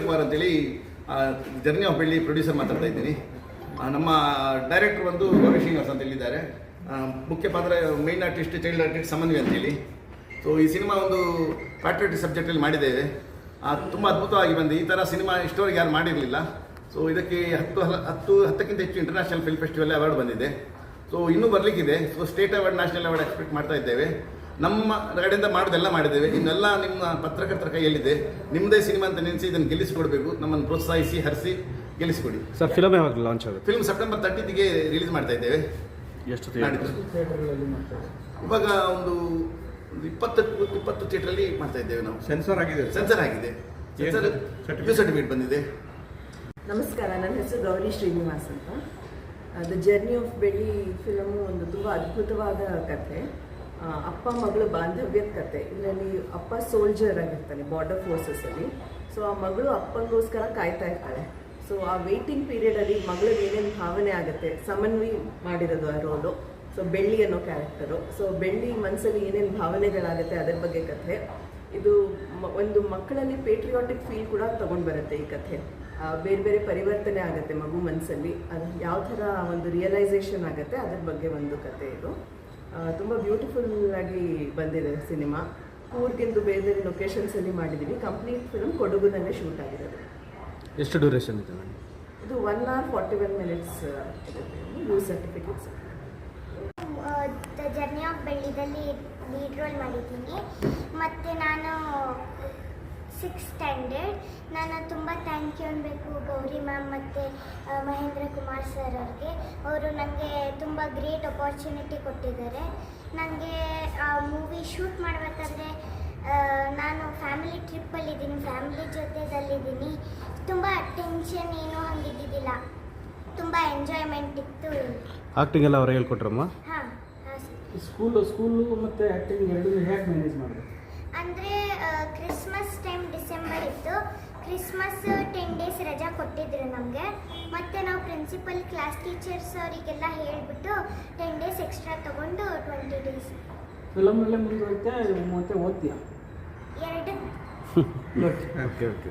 ಕುಮಾರ್ ಅಂತೇಳಿ journey of ಬೆಳ್ಳಿ producer ಮಾತಾಡ್ತಾ ಇದ್ದೀನಿ. ನಮ್ಮ ಡೈರೆಕ್ಟರ್ ಬಂದು ರವಿ ಶ್ರೀನಿವಾಸ್ ಅಂತ ಹೇಳಿದ್ದಾರೆ. ಮುಖ್ಯ ಪಾತ್ರ main artist child artist Samanvi ಅಂತೇಳಿ. ಸೊ ಈ ಸಿನಿಮಾ ಒಂದು ಪ್ಯಾಟ್ರಿಯಾಟಿಕ್ ಸಬ್ಜೆಕ್ಟಲ್ಲಿ ಮಾಡಿದ್ದೇವೆ ತುಂಬ ಅದ್ಭುತವಾಗಿ ಬಂದು ಈ ಥರ ಸಿನಿಮಾ ಇಷ್ಟೋರಿಗೆ ಯಾರು ಮಾಡಿರಲಿಲ್ಲ. ಸೊ ಇದಕ್ಕೆ ಹತ್ತು ಹಲ- ಹತ್ತು, ಹತ್ತಕ್ಕಿಂತ ಹೆಚ್ಚು ಇಂಟರ್ನ್ಯಾಷನಲ್ ಫಿಲ್ಮ್ ಫೆಸ್ಟಿವಲ್ ಅವಾರ್ಡ್ ಬಂದಿದೆ. ಸೊ ಇನ್ನೂ ಬರಲಿಕ್ಕಿದೆ. So state award national award expect ಮಾಡ್ತಾ ಇದ್ದೇವೆ. ನಮ್ಮ ಕಡೆಯಿಂದ ಮಾಡೋದೆಲ್ಲ ಮಾಡಿದ್ದೇವೆ. ಇನ್ನೆಲ್ಲ ನಿಮ್ಮ ಪತ್ರಕರ್ತರ ಕೈಯಲ್ಲಿದೆ. ನಿಮ್ಮದೇ ಸಿನಿಮಾ ಅಂತ ನೆನೆಸಿ ಇದನ್ನು ಗೆಲ್ಲಿಸಿಕೊಡ್ಬೇಕು. ನಮ್ಮನ್ನು ಪ್ರೋತ್ಸಾಹಿಸಿ ಹರಿಸಿ ಗೆಲ್ಲಿಸಿಕೊಡಿ. ಸರ್ ಫಿಲಮ್ ಯಾವಾಗ ಲಾಂಚ್ ಆಗುತ್ತೆ? ಫಿಲ್ಮ್ ಸೆಪ್ಟೆಂಬರ್ ತರ್ಟಿಗೆ ರಿಲೀಸ್ ಮಾಡ್ತಾ ಇದ್ದೇವೆ. ಎಷ್ಟು ಇವಾಗ ಒಂದು ಇಪ್ಪತ್ತು ಇಪ್ಪತ್ತು ಥಿಯೇಟ್ರಲ್ಲಿ ಮಾಡ್ತಾ ಇದ್ದೇವೆ ನಾವು. ಸೆನ್ಸರ್ ಆಗಿದೆ ಸೆನ್ಸರ್ ಆಗಿದೆ. ಸರ್ಟಿಫಿಕೇಟ್ ಬಂದಿದೆ. ನಮಸ್ಕಾರ ನನ್ನ ಹೆಸರು ಗೌರಿ ಶ್ರೀನಿವಾಸ್ ಅಂತ. The journey of Belli film ಒಂದು ತುಂಬ ಅದ್ಭುತವಾದ ಕಥೆ. ಅಪ್ಪ ಮಗಳು ಬಾಂಧವ್ಯದ ಕತೆ ಇದರಲ್ಲಿ ಅಪ್ಪ ಸೋಲ್ಜರ್ ಆಗಿರ್ತಾನೆ ಬಾರ್ಡರ್ ಫೋರ್ಸಸಲ್ಲಿ ಸೊ ಆ ಮಗಳು ಅಪ್ಪನಿಗೋಸ್ಕರ ಕಾಯ್ತಾ ಇರ್ತಾಳೆ. ಸೊ ಆ ವೇಟಿಂಗ್ ಪೀರಿಯಡಲ್ಲಿ ಮಗಳಿಗೆ ಏನೇನು ಭಾವನೆ ಆಗುತ್ತೆ ಸಮನ್ವಿ ಮಾಡಿರೋದು ಆ ರೋಲು ಸೊ ಬೆಳ್ಳಿ ಅನ್ನೋ ಕ್ಯಾರೆಕ್ಟರು ಸೊ ಬೆಳ್ಳಿ ಮನಸ್ಸಲ್ಲಿ ಏನೇನು ಭಾವನೆಗಳಾಗುತ್ತೆ ಅದರ ಬಗ್ಗೆ ಕಥೆ. ಇದು ಒಂದು ಮಕ್ಕಳಲ್ಲಿ ಪೇಟ್ರಿಯಾಟಿಕ್ ಫೀಲ್ ಕೂಡ ತಗೊಂಡು ಬರುತ್ತೆ ಈ ಕಥೆ. ಬೇರೆ ಬೇರೆ ಪರಿವರ್ತನೆ ಆಗುತ್ತೆ ಮಗು ಮನಸ್ಸಲ್ಲಿ ಅದು ಯಾವ ಥರ ಒಂದು ರಿಯಲೈಸೇಷನ್ ಆಗುತ್ತೆ ಅದ್ರ ಬಗ್ಗೆ ಒಂದು ಕತೆ ಇದು. ತುಂಬ ಬ್ಯೂಟಿಫುಲ್ ಆಗಿ ಬಂದಿದೆ ಸಿನಿಮಾ. ಕೂರ್ಗಿಂದು ಬೇರೆ ಬೇರೆ ಲೊಕೇಶನ್ಸಲ್ಲಿ ಮಾಡಿದೀವಿ. ಕಂಪ್ಲೀಟ್ ಫಿಲ್ಮ್ ಕೊಡಗುನಲ್ಲೇ ಶೂಟ್ ಆಗಿರೋದು. ಎಷ್ಟು ಡ್ಯೂರೇಷನ್ ಇದೆ ಮೇಡಮ್? ಇದು one hour forty one minutes use certificates the journey of ಬೆಳ್ಳಿದಲ್ಲಿ ಲೀಡ್ ರೋಲ್ ಮಾಡಿದ್ದೀನಿ. ಮತ್ತು ನಾನು ಸಿಕ್ಸ್ ಸ್ಟ್ಯಾಂಡರ್ಡ್ ನಾನು ತುಂಬ ಥ್ಯಾಂಕ್ ಯು ಅನ್ಬೇಕು ಗೌರಿ ಮ್ಯಾಮ್ ಮತ್ತು ಮಹೇಂದ್ರ ಕುಮಾರ್ ಸರ್ ಅವ್ರಿಗೆ. ಅವರು ನನಗೆ ತುಂಬ ಗ್ರೇಟ್ ಅಪಾರ್ಚುನಿಟಿ ಕೊಟ್ಟಿದ್ದಾರೆ. ನನಗೆ ಆ ಮೂವಿ ಶೂಟ್ ಮಾಡಬೇಕಾದ್ರೆ ನಾನು ಫ್ಯಾಮಿಲಿ ಟ್ರಿಪ್ಪಲ್ಲಿದ್ದೀನಿ ಫ್ಯಾಮಿಲಿ ಜೊತೆದಲ್ಲಿದ್ದೀನಿ. ತುಂಬ ಟೆನ್ಷನ್ ಏನೂ ಹಂಗಿದ್ದಿದ್ದಿಲ್ಲ. ತುಂಬ ಎಂಜಾಯ್ಮೆಂಟ್ ಇತ್ತು ಆಕ್ಟಿಂಗ್ ಎಲ್ಲ ಅವ್ರು ಹೇಳ್ಕೊಟ್ರಮ್ಮ? ಹಾಂ ಸ್ಕೂಲು ಸ್ಕೂಲು ಮತ್ತು ಆ್ಯಕ್ಟಿಂಗ್ ಎರಡೂ ಹೇಗೆ ಮ್ಯಾನೇಜ್ ಮಾಡಿದೆ ಅಂದರೆ ಕ್ರಿಸ್ಮಸ್ ಟೈಮ್ ಡಿಸೆಂಬರ್ ಇತ್ತು. ಕ್ರಿಸ್ಮಸ್ ಟೆನ್ ಡೇಸ್ ರಜಾ ಕೊಟ್ಟಿದ್ರು ನಮಗೆ. ಮತ್ತು ನಾವು ಪ್ರಿನ್ಸಿಪಲ್ ಕ್ಲಾಸ್ ಟೀಚರ್ಸ್ ಅವರಿಗೆಲ್ಲ ಹೇಳಿಬಿಟ್ಟು ಟೆನ್ ಡೇಸ್ ಎಕ್ಸ್ಟ್ರಾ ತೊಗೊಂಡು ಟ್ವೆಂಟಿ ಡೇಸ್ ಫಿಲಮಲ್ಲೇ ಮುಂದುವರಿತೆ ಮತ್ತೆ ಓದ್ತೀಯಾ? ಎರಡು. Okay okay